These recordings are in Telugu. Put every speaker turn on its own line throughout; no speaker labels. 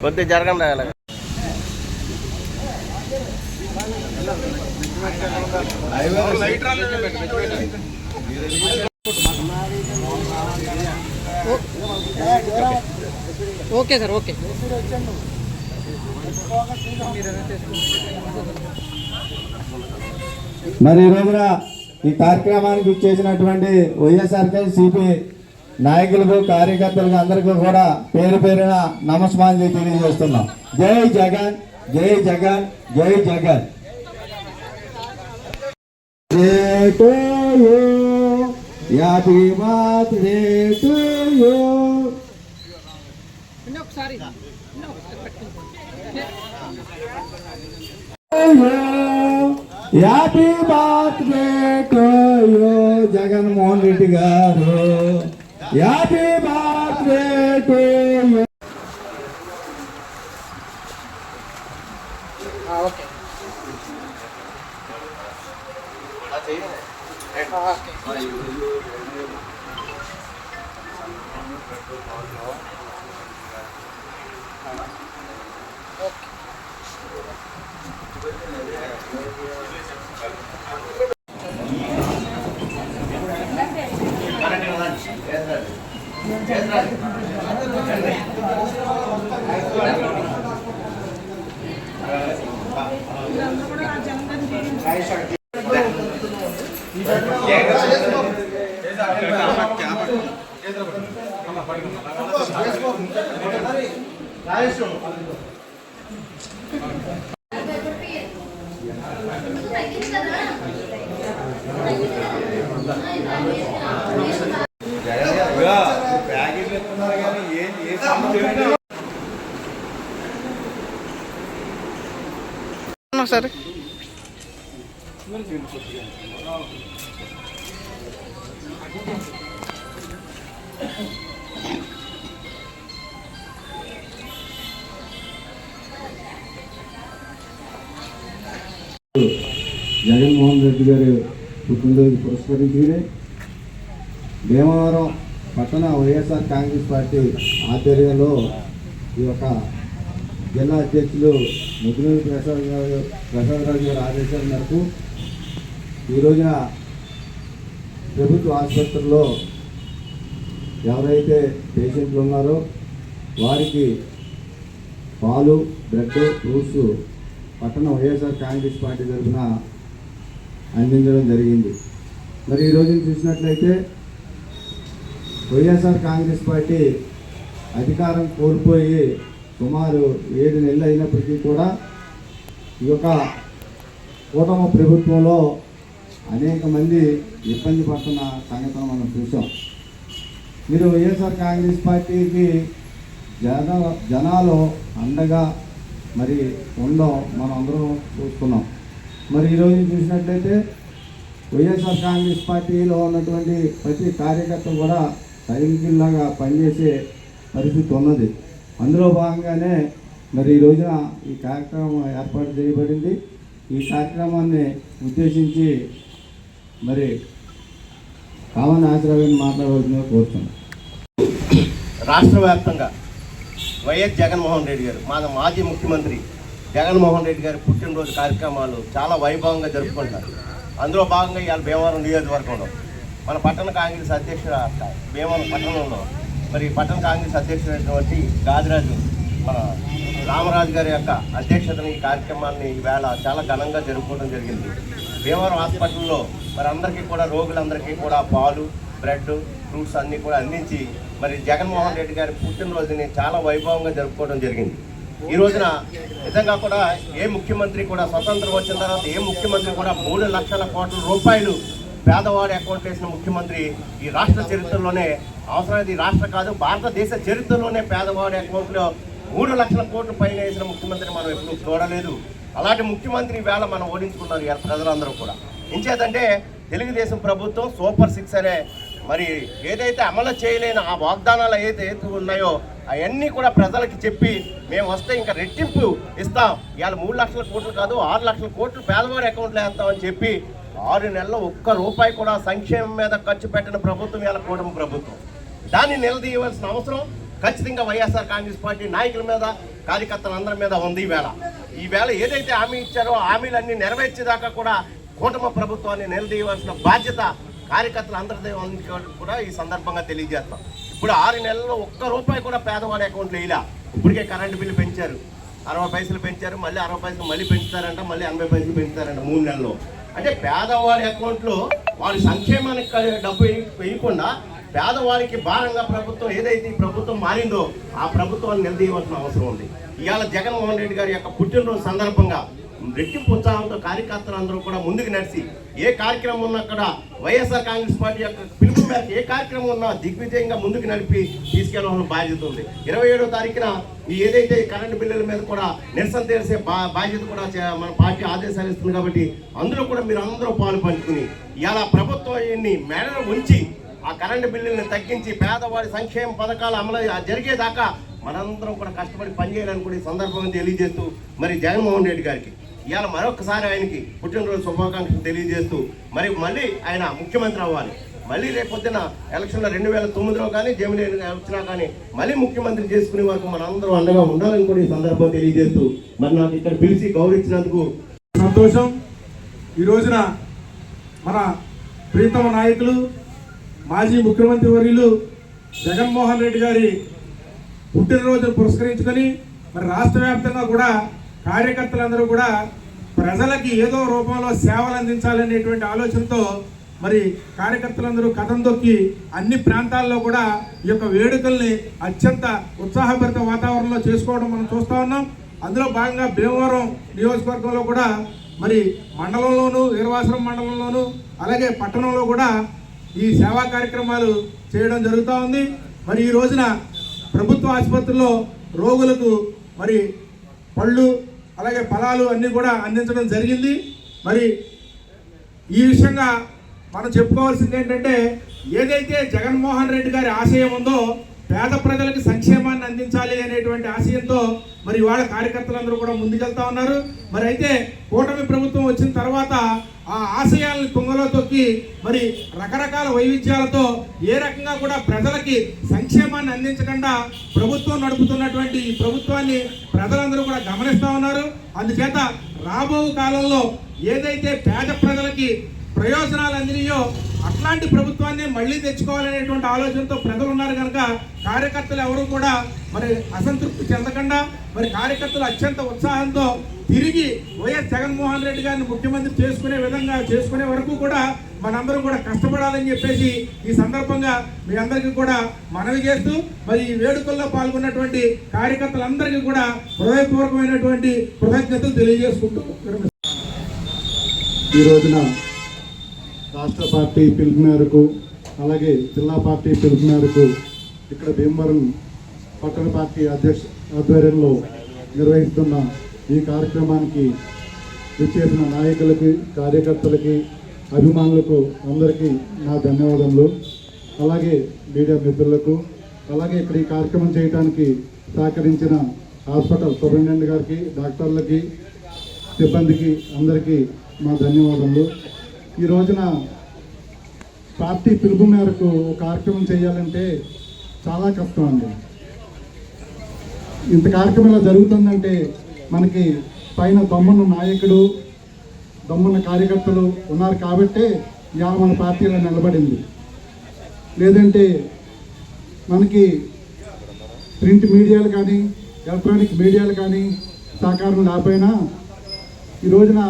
కొద్దిగా జరగండి అలాగ
ఓకే సార్ ఓకే.
మరి ఈ రోజున ఈ కార్యక్రమానికి ఇచ్చేసినటువంటి వైఎస్ఆర్కే సిపి నాయకులకు కార్యకర్తలకు అందరికీ కూడా పేరు పేరున నమస్మాంజలి తెలియజేస్తున్నాం. జై జగన్ జై జగన్ జై Jagan. Happy birthday to you.
ఒకసారి ఒకసారి పెట్టుకుంటాం
happy birthday to you Jaganmohan Reddy గారు happy birthday to you
okay okay
ఒకసారి.
జగన్మోహన్ రెడ్డి గారు పుట్టినరోజు పురస్కరించుకుని భీమవరం పట్టణ వైఎస్ఆర్ కాంగ్రెస్ పార్టీ ఆధ్వర్యంలో ఈ యొక్క జిల్లా అధ్యక్షులు ముద్దునూరి ప్రసాద్ గారు ప్రసాద్ రాజు గారి ఆదేశాల మేరకు ఈ రోజున ప్రభుత్వ ఆసుపత్రిలో ఎవరైతే పేషెంట్లు ఉన్నారో వారికి పాలు బ్రెడ్ ఫ్రూట్స్ పట్టణ వైఎస్ఆర్ కాంగ్రెస్ పార్టీ తరఫున అందించడం జరిగింది. మరి ఈ రోజున చూసినట్లయితే వైఎస్ఆర్ కాంగ్రెస్ పార్టీ అధికారం కోల్పోయి సుమారు ఏడు నెలలు అయినప్పటికీ కూడా ఈ యొక్క కూటమి ప్రభుత్వంలో అనేక మంది ఇబ్బంది పడుతున్న సంగతిని మనం చూసాం మీరు వైఎస్ఆర్ కాంగ్రెస్ పార్టీకి జన జనాలు అండగా మరి ఉండడం మనం అందరం చూస్తున్నాం. మరి ఈరోజు చూసినట్లయితే వైఎస్ఆర్ కాంగ్రెస్ పార్టీలో ఉన్నటువంటి ప్రతి కార్యకర్త కూడా సైనికుల్లాగా పనిచేసే పరిస్థితి ఉన్నది. అందులో భాగంగానే మరి ఈ రోజున ఈ కార్యక్రమం ఏర్పాటు చేయబడింది. ఈ కార్యక్రమాన్ని ఉద్దేశించి మరి కామన్ ఆశ్రయాన్ని మాట్లాడవలసిందిగా కోరుతున్నాను
రాష్ట్ర వ్యాప్తంగా వైఎస్ జగన్మోహన్ రెడ్డి గారు మన మాజీ ముఖ్యమంత్రి జగన్మోహన్ రెడ్డి గారి పుట్టినరోజు కార్యక్రమాలు చాలా వైభవంగా జరుపుకుంటారు. అందులో భాగంగా ఇవాళ భీమవరం నియోజకవర్గంలో మన పట్టణ కాంగ్రెస్ అధ్యక్షుడు భీమవరం పట్టణంలో మరి పట్టణ కాంగ్రెస్ అధ్యక్షుడైనటువంటి గాదిరాజు మన రామరాజు గారి యొక్క అధ్యక్షతన ఈ కార్యక్రమాన్ని ఈవేళ చాలా ఘనంగా జరుపుకోవడం జరిగింది. భీమవరం హాస్పిటల్లో మరి అందరికీ కూడా రోగులందరికీ కూడా పాలు బ్రెడ్ ఫ్రూట్స్ అన్నీ కూడా అందించి మరి జగన్మోహన్ రెడ్డి గారి పుట్టినరోజుని చాలా వైభవంగా జరుపుకోవడం జరిగింది. ఈ రోజున నిజంగా కూడా ఏ ముఖ్యమంత్రి కూడా స్వతంత్రం వచ్చిన తర్వాత ఏ ముఖ్యమంత్రి కూడా మూడు లక్షల కోట్ల రూపాయలు పేదవాడి అకౌంట్ వేసిన ముఖ్యమంత్రి ఈ రాష్ట్ర చరిత్రలోనే అవసరమైతే రాష్ట్ర కాదు భారతదేశ చరిత్రలోనే పేదవాడి అకౌంట్లో మూడు లక్షల కోట్ల పైన వేసిన ముఖ్యమంత్రి మనం ఎప్పుడు చూడలేదు. అలాంటి ముఖ్యమంత్రి వేళ మనం ఓడించుకున్నారు ఇవాళ ప్రజలందరూ కూడా. ఇంచేదంటే తెలుగుదేశం ప్రభుత్వం సూపర్ సిక్స్ అనే మరి ఏదైతే అమలు చేయలేని ఆ వాగ్దానాలు ఏదైతే ఉన్నాయో అవన్నీ కూడా ప్రజలకి చెప్పి మేము వస్తే ఇంకా రెట్టింపు ఇస్తాం. ఇవాళ మూడు లక్షల కోట్లు కాదు ఆరు లక్షల కోట్లు పేదవారి అకౌంట్లో వేస్తామని చెప్పి ఆరు నెలల్లో ఒక్క రూపాయి కూడా సంక్షేమం మీద ఖర్చు పెట్టిన ప్రభుత్వం ఇవాళ కూటమి ప్రభుత్వం. దాన్ని నిలదీయవలసిన అవసరం ఖచ్చితంగా వైఎస్ఆర్ కాంగ్రెస్ పార్టీ నాయకుల మీద కార్యకర్తలందరి మీద ఉంది ఈవేళ. ఈవేళ ఏదైతే హామీ ఇచ్చారో హామీలన్నీ నెరవేర్చేదాకా కూడా కూటమి ప్రభుత్వాన్ని నిలదీయవలసిన బాధ్యత కార్యకర్తలందరిదే ఉంది కూడా ఈ సందర్భంగా తెలియజేస్తాం. ఇప్పుడు ఆరు నెలల్లో ఒక్క రూపాయి కూడా పేదవాడి అకౌంట్లో ఇలా ఇప్పటికే కరెంటు బిల్లు పెంచారు. అరవై పైసలు పెంచారు మళ్ళీ అరవై పైసలు మళ్ళీ పెంచుతారంట మళ్ళీ ఎనభై పైసలు పెంచుతారంట మూడు నెలల్లో. అంటే పేదవాడి అకౌంట్లో వాడి సంక్షేమానికి డబ్బు వేయకుండా పేదవాడికి భారంగా ప్రభుత్వం ఏదైతే ఈ ప్రభుత్వం మారిందో ఆ ప్రభుత్వాన్ని నిలదీయవలసిన అవసరం ఉంది. ఇవాళ జగన్మోహన్ రెడ్డి గారి యొక్క పుట్టినరోజు సందర్భంగా రెట్టింపు ఉత్సాహంతో కార్యకర్తలందరూ కూడా ముందుకు నడిచి ఏ కార్యక్రమం ఉన్నా అక్కడ వైఎస్ఆర్ కాంగ్రెస్ పార్టీ యొక్క పిలుపు మేరకు ఏ కార్యక్రమం ఉన్నా దిగ్విజయంగా ముందుకు నడిపి తీసుకెళ్ళవలసిన బాధ్యత ఉంది. ఇరవై ఏడో తారీఖున ఏదైతే కరెంటు బిల్లుల మీద కూడా నిరసన తెలిసే బా బాధ్యత కూడా చే- మన పార్టీ ఆదేశాలు ఇస్తుంది కాబట్టి అందులో కూడా మీరు అందరూ పాలు పంచుకుని ఇలా ప్రభుత్వాన్ని మేడలు ఉంచి ఆ కరెంటు బిల్లుల్ని తగ్గించి పేదవాడి సంక్షేమ పథకాలు అమలు జరిగేదాకా మనందరం కూడా కష్టపడి పనిచేయాలని కూడా ఈ సందర్భంగా తెలియజేస్తూ మరి జగన్మోహన్ రెడ్డి గారికి ఇవాళ మరొకసారి ఆయనకి పుట్టినరోజు శుభాకాంక్షలు తెలియజేస్తూ మరి మళ్ళీ ఆయన ముఖ్యమంత్రి అవ్వాలి. మళ్ళీ రేపొద్దున ఎలక్షన్లో రెండు వేల తొమ్మిదిలో కానీ జమిలీ వచ్చినా కానీ మళ్ళీ ముఖ్యమంత్రి చేసుకునే వరకు మనందరం అండగా ఉండాలని కూడా ఈ సందర్భం తెలియజేస్తూ మరి నాకు ఇక్కడ పిలిచి గౌరవించినందుకు
సంతోషం. ఈ రోజున మన ప్రీతమ నాయకులు మాజీ ముఖ్యమంత్రి వర్యులు జగన్మోహన్ రెడ్డి గారి పుట్టినరోజును పురస్కరించుకొని మరి రాష్ట్ర వ్యాప్తంగా కూడా కార్యకర్తలందరూ కూడా ప్రజలకి ఏదో రూపంలో సేవలు అందించాలనేటువంటి ఆలోచనతో మరి కార్యకర్తలందరూ కథం తొక్కి అన్ని ప్రాంతాల్లో కూడా ఈ యొక్క వేడుకల్ని అత్యంత ఉత్సాహభరిత వాతావరణంలో చేసుకోవడం మనం చూస్తూ ఉన్నాం. అందులో భాగంగా భీమవరం నియోజకవర్గంలో కూడా మరి మండలంలోను వీరవాసరం మండలంలోను అలాగే పట్టణంలో కూడా ఈ సేవా కార్యక్రమాలు చేయడం జరుగుతూ ఉంది. మరి ఈ రోజున ప్రభుత్వ ఆసుపత్రిలో రోగులకు మరి పళ్ళు అలాగే ఫలాలు అన్నీ కూడా అందించడం జరిగింది. మరి ఈ విషయంగా మనం చెప్పుకోవాల్సింది ఏంటంటే ఏదైతే జగన్మోహన్ రెడ్డి గారి ఆశయం ఉందో పేద ప్రజలకు సంక్షేమాన్ని అందించాలి అనేటువంటి ఆశయంతో మరి ఇవాళ కార్యకర్తలందరూ కూడా ముందుకెళ్తా ఉన్నారు. మరి అయితే కూటమి ప్రభుత్వం వచ్చిన తర్వాత ఆ ఆశయాలను తుంగలో తొక్కి మరి రకరకాల వైవిధ్యాలతో ఏ రకంగా కూడా ప్రజలకి సంక్షేమాన్ని అందించకుండా ప్రభుత్వం నడుపుతున్నటువంటి ఈ ప్రభుత్వాన్ని ప్రజలందరూ కూడా గమనిస్తూ ఉన్నారు. అందుచేత రాబో కాలంలో ఏదైతే పేద ప్రజలకి ప్రయోజనాలు అందినయో అట్లాంటి ప్రభుత్వాన్ని మళ్ళీ తెచ్చుకోవాలనేటువంటి ఆలోచనతో ప్రజలు ఉన్నారు కనుక కార్యకర్తలు ఎవరు కూడా మరి అసంతృప్తి చెందకుండా మరి కార్యకర్తలు అత్యంత ఉత్సాహంతో తిరిగి వైఎస్ జగన్మోహన్ రెడ్డి గారిని ముఖ్యమంత్రి చేసుకునే విధంగా చేసుకునే వరకు కూడా మనందరం కూడా కష్టపడాలని చెప్పేసి ఈ సందర్భంగా మీ అందరికీ కూడా మనవి చేస్తూ మరి ఈ వేడుకల్లో పాల్గొన్నటువంటి కార్యకర్తలందరికీ కూడా హృదయపూర్వకమైనటువంటి కృతజ్ఞతలు తెలియజేసుకుంటూ
ఈ రోజున రాష్ట్ర పార్టీ పిలుపు మేరకు అలాగే జిల్లా పార్టీ పిలుపు మేరకు ఇక్కడ భీమవరం పట్టణ పార్టీ అధ్యక్ష ఆధ్వర్యంలో నిర్వహిస్తున్న ఈ కార్యక్రమానికి విచ్చేసిన నాయకులకి కార్యకర్తలకి అభిమానులకు అందరికీ నా ధన్యవాదములు. అలాగే మీడియా మిత్రులకు అలాగే ఇక్కడ ఈ కార్యక్రమం చేయడానికి సహకరించిన హాస్పిటల్ సూపరింటెండెంట్ గారికి డాక్టర్లకి సిబ్బందికి అందరికీ మా ధన్యవాదములు. ఈ రోజున పార్టీ పిలుపు మేరకు కార్యక్రమం చేయాలంటే చాలా కష్టం అండి. ఇంత కార్యక్రమం ఇలా జరుగుతుందంటే మనకి పైన తమ్ముడు నాయకుడు దమ్మున్న కార్యకర్తలు ఉన్నారు కాబట్టే ఇవాళ మన పార్టీలో నిలబడింది. లేదంటే మనకి ప్రింట్ మీడియాలు కానీ ఎలక్ట్రానిక్ మీడియాలు కానీ సహకారం లేకపోయినా ఈ రోజున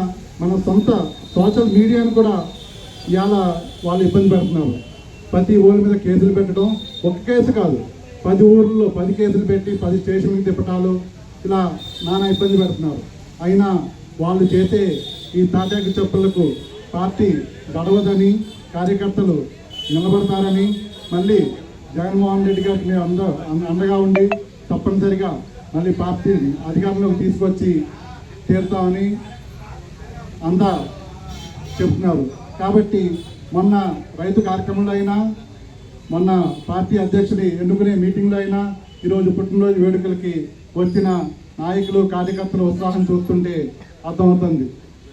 మన సొంత సోషల్ మీడియాను కూడా ఇవాళ వాళ్ళు ఇబ్బంది పెడుతున్నారు. ప్రతి ఊరి మీద కేసులు పెట్టడం ఒక కేసు కాదు. పది ఊర్లలో పది కేసులు పెట్టి పది స్టేషన్లకు తిప్పటాలు ఇలా నానా ఇబ్బంది పెడుతున్నారు. అయినా వాళ్ళు చేసే ఈ తాటాకి చెప్పులకు పార్టీ గడవదని కార్యకర్తలు నిలబడతారని మళ్ళీ జగన్మోహన్ రెడ్డి గారికి మేము అంద అంద- అండగా ఉండి తప్పనిసరిగా మళ్ళీ పార్టీ అధికారంలోకి తీసుకొచ్చి తీరుతామని అంతా చెప్తున్నారు కాబట్టి మొన్న రైతు కార్యక్రమంలో అయినా మొన్న పార్టీ అధ్యక్షుడి ఎన్నుకునే మీటింగ్లో అయినా ఈరోజు పుట్టినరోజు వేడుకలకి వచ్చిన నాయకులు కార్యకర్తల ఉత్సాహం చూస్తుంటే అర్థమవుతుంది.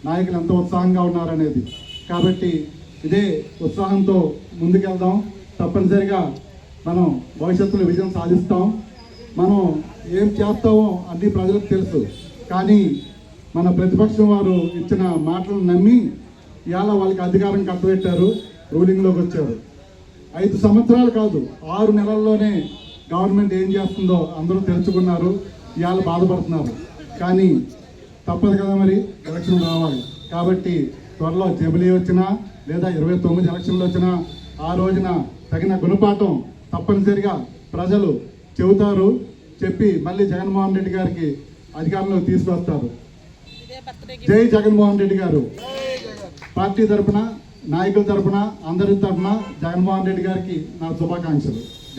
నాయకులు ఎంత ఉత్సాహంగా ఉన్నారనేది. కాబట్టి ఇదే ఉత్సాహంతో ముందుకెళ్దాం. తప్పనిసరిగా మనం భవిష్యత్తులో విజయం సాధిస్తాం. మనం ఏం చేస్తామో అన్ని ప్రజలకు తెలుసు. కానీ మన ప్రతిపక్షం వారు ఇచ్చిన మాటలను నమ్మి ఇవాళ వాళ్ళకి అధికారం కట్టబెట్టారు. రూలింగ్లోకి వచ్చారు. ఐదు సంవత్సరాలు కాదు ఆరు నెలల్లోనే గవర్నమెంట్ ఏం చేస్తుందో అందరూ తెలుసుకున్నారు. ఇవాళ బాధపడుతున్నారు. కానీ తప్పదు కదా మరి? ఎలక్షన్ రావాలి. కాబట్టి త్వరలో జబిలీ వచ్చినా లేదా ఇరవై తొమ్మిది ఎలక్షన్లు వచ్చినా ఆ రోజున తగిన గుణపాఠం తప్పనిసరిగా ప్రజలు చెబుతారు చెప్పి మళ్ళీ జగన్మోహన్ రెడ్డి గారికి అధికారంలో తీసుకొస్తారు జై జగన్మోహన్ రెడ్డి గారు. పార్టీ తరఫున నాయకుల తరపున అందరి తరఫున జగన్మోహన్ రెడ్డి గారికి నా శుభాకాంక్షలు.